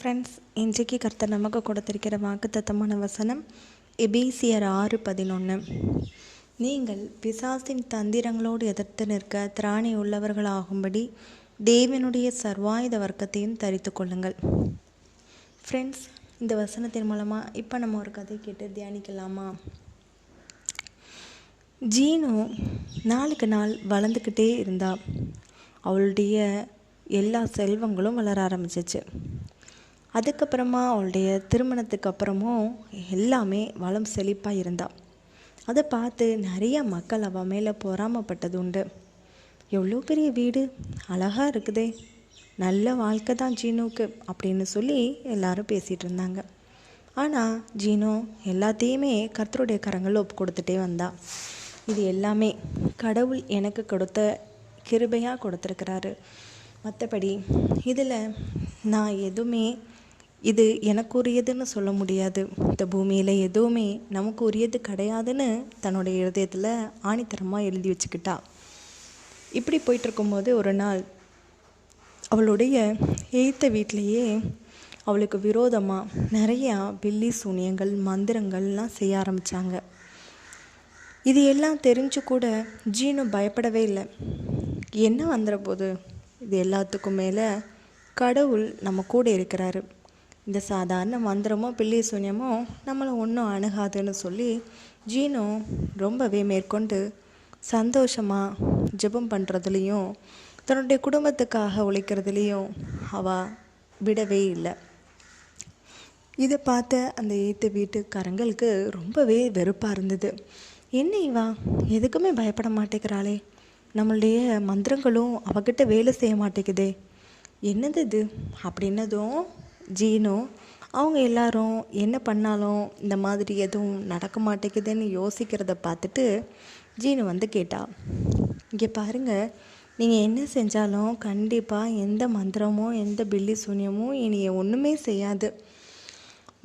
Friends இன்றைக்கு கர்த்தர் நமக்கு கொடுத்திருக்கிற வாக்குத்தத்தமான வசனம் எபேசியர் ஆறு பதினொன்று நீங்கள் பிசாசின் தந்திரங்களோடு எதிர்த்து நிற்க திராணி உள்ளவர்களாகும்படி தேவனுடைய சர்வாயுத வர்க்கத்தையும் தரித்து கொள்ளுங்கள். ஃப்ரெண்ட்ஸ் இந்த வசனத்தின் மூலமாக இப்போ நம்ம ஒரு கதை கேட்டு தியானிக்கலாமா? ஜீனு நாளுக்கு நாள் வளர்ந்துக்கிட்டே இருந்தா அவளுடைய எல்லா செல்வங்களும் வளர ஆரம்பிச்சிச்சு. அதுக்கப்புறமா அவளுடைய திருமணத்துக்கு அப்புறமும் எல்லாமே வளம் செழிப்பாக இருந்தாள் அதை பார்த்து நிறைய மக்கள் அவள் மேலே பொறாமப்பட்டது உண்டு. எவ்வளோ பெரிய வீடு அழகாக இருக்குதே நல்ல வாழ்க்கை தான் ஜீனோக்கு அப்படின்னு சொல்லி எல்லாரும் பேசிகிட்டு இருந்தாங்க. ஆனால் ஜீனோ எல்லாத்தையுமே கர்த்தருடைய கரங்கள் ஒப்பு கொடுத்துட்டே வந்தா. இது எல்லாமே கடவுள் எனக்கு கொடுத்த கிருபையாக கொடுத்துருக்கிறாரு. மற்றபடி இதில் நான் எதுவுமே இது எனக்கு உரியதுன்னு சொல்ல முடியாது. இந்த பூமியில் எதுவுமே நமக்கு உரியது கிடையாதுன்னு தன்னுடைய இருதயத்தில் ஆணித்தரமாக எழுதி வச்சுக்கிட்டா. இப்படி போயிட்டுருக்கும்போது ஒரு நாள் அவளுடைய எய்த்த வீட்டிலையே அவளுக்கு விரோதமாக நிறையா பில்லி சூனியங்கள் மந்திரங்கள்லாம் செய்ய ஆரம்பித்தாங்க இது எல்லாம் தெரிஞ்சு கூட ஜீனு பயப்படவே இல்லை. என்ன வந்துட போகுது இது எல்லாத்துக்கும் மேலே கடவுள் நம்ம கூட இருக்கிறாரு. இந்த சாதாரண மந்திரமோ பில்லி சூன்யமோ நம்மளை ஒன்றும் அணுகாதுன்னு சொல்லி ஜீனும் ரொம்பவே மேற்கொண்டு சந்தோஷமாக ஜெபம் பண்ணுறதுலேயும் தன்னுடைய குடும்பத்துக்காக உழைக்கிறதுலேயும் அவள் விடவே இல்லை. இதை பார்த்த அந்த ஏற்ற வீட்டுக்காரங்களுக்கு ரொம்பவே வெறுப்பாக இருந்தது. என்ன இவா? எதுக்குமே பயப்பட மாட்டேங்கிறாளே. நம்மளுடைய மந்திரங்களும் அவகிட்ட வேலை செய்ய மாட்டேங்குதே. என்னது இது? அப்படின்னதும் ஜீனோ அவங்க எல்லாரும் என்ன பண்ணாலும் இந்த மாதிரி எதுவும் நடக்க மாட்டேங்குதுன்னு யோசிக்கிறத பார்த்துட்டு ஜீனு வந்து கேட்டா இங்கே பாருங்கள் நீங்கள் என்ன செஞ்சாலும் கண்டிப்பாக எந்த மந்திரமோ எந்த பில்லி சூன்யமோ இனிய ஒன்றுமே செய்யாது.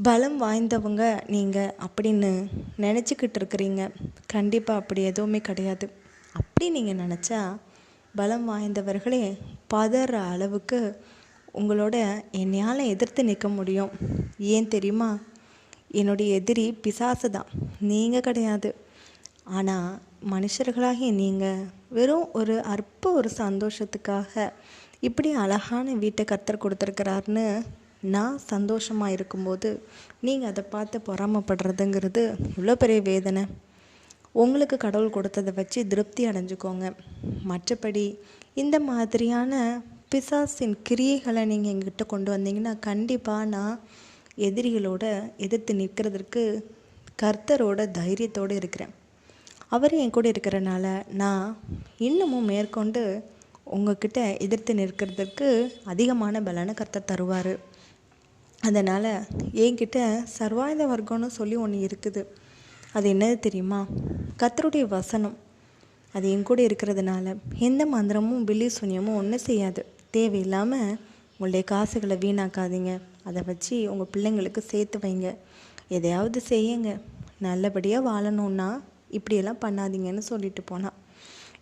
பலம் வாய்ந்தவங்க நீங்கள் அப்படின்னு நினச்சிக்கிட்டு இருக்கிறீங்க. கண்டிப்பாக அப்படி எதுவுமே கிடையாது. அப்படி நீங்கள் நினச்சா பலம் வாய்ந்தவர்களே பதற அளவுக்கு உங்களோட என்னையால் எதிர்த்து நிற்க முடியும். ஏன் தெரியுமா? என்னுடைய எதிரி பிசாசு தான். நீங்கள் கிடையாது. ஆனால் மனுஷர்களாகிய நீங்கள் வெறும் ஒரு அற்ப ஒரு சந்தோஷத்துக்காக இப்படி அழகான வீட்டை கத்தர் கொடுத்துருக்கிறாருன்னு நான் சந்தோஷமாக இருக்கும்போது நீங்கள் அதை பார்த்து பொறாமப்படுறதுங்கிறது இவ்வளோ பெரிய வேதனை. உங்களுக்கு கடவுள் கொடுத்ததை வச்சு திருப்தி அடைஞ்சுக்கோங்க. மற்றபடி இந்த மாதிரியான பிசாசின் கிரியைகளை நீங்கள் எங்கிட்ட கொண்டு வந்தீங்கன்னா கண்டிப்பாக நான் எதிரிகளோட எதிர்த்து நிற்கிறதுக்கு கர்த்தரோட தைரியத்தோடு இருக்கிறேன். அவர் என் கூட இருக்கிறனால நான் இன்னமும் மேற்கொண்டு உங்ககிட்ட எதிர்த்து நிற்கிறதுக்கு அதிகமான பலனை கர்த்தர் தருவார். அதனால் என்கிட்ட சர்வாயுத வர்க்கம்னு சொல்லி ஒன்று இருக்குது. அது என்னது தெரியுமா? கத்தருடைய வசனம். அது என் கூட இருக்கிறதுனால எந்த மந்திரமும் பில்லி சூன்யமும் ஒன்றும் செய்யாது. தேவையில்லாமல் உங்களுடைய காசுகளை வீணாக்காதீங்க. அதை வச்சு உங்கள் பிள்ளைங்களுக்கு சேர்த்து வைங்க. எதையாவது செய்யுங்க. நல்லபடியாக வாழணுன்னா இப்படியெல்லாம் பண்ணாதீங்கன்னு சொல்லிட்டு போனான்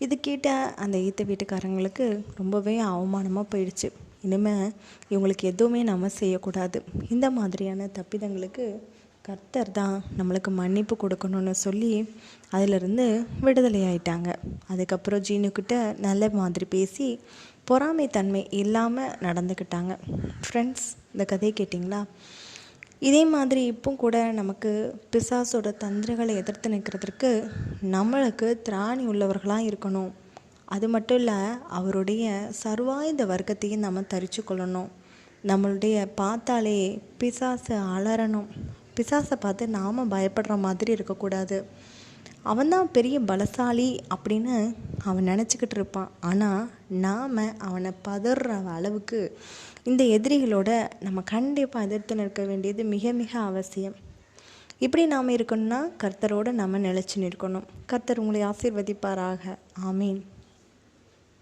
இது கேட்ட அந்த ஈத்த வீட்டுக்காரங்களுக்கு ரொம்பவே அவமானமாக போயிடுச்சு. இனிமேல் இவங்களுக்கு எதுவுமே நம்ம செய்யக்கூடாது. இந்த மாதிரியான தப்பிதங்களுக்கு கர்த்தர் தான் நம்மளுக்கு மன்னிப்பு கொடுக்கணும்னு சொல்லி அதிலிருந்து விடுதலை ஆயிட்டாங்க அதுக்கப்புறம் ஜீனுக்கிட்ட நல்ல மாதிரி பேசி பொறாமைத்தன்மை இல்லாமல் நடந்துக்கிட்டாங்க. ஃப்ரெண்ட்ஸ் இந்த கதையை கேட்டிங்களா? இதே மாதிரி இப்போ கூட நமக்கு பிசாசோட தந்திரங்களை எதிர்த்து நிற்கிறதுக்கு நம்மளுக்கு திராணி உள்ளவர்களாக இருக்கணும். அது மட்டும் இல்லை அவருடைய சர்வாயுத வர்க்கத்தையும் நம்ம தரிச்சு கொள்ளணும். நம்மளுடைய பார்த்தாலே பிசாசு அலறணும். பிசாசை பார்த்து நாம் பயப்படுற மாதிரி இருக்கக்கூடாது. அவன்தான் பெரிய பலசாலி அப்படின்னு அவன் நினச்சிக்கிட்டு இருப்பான். ஆனால் நாம் அவனை பதற அளவுக்கு இந்த எதிரிகளோட நம்ம கண்டிப்பாக எதிர்த்து நிற்க வேண்டியது மிக மிக அவசியம். இப்படி நாம் இருக்கணும்னா கர்த்தரோடு நம்ம நிலச்சி நிற்கணும். கர்த்தர் உங்களை ஆசீர்வதிப்பாராக. ஆமீன்.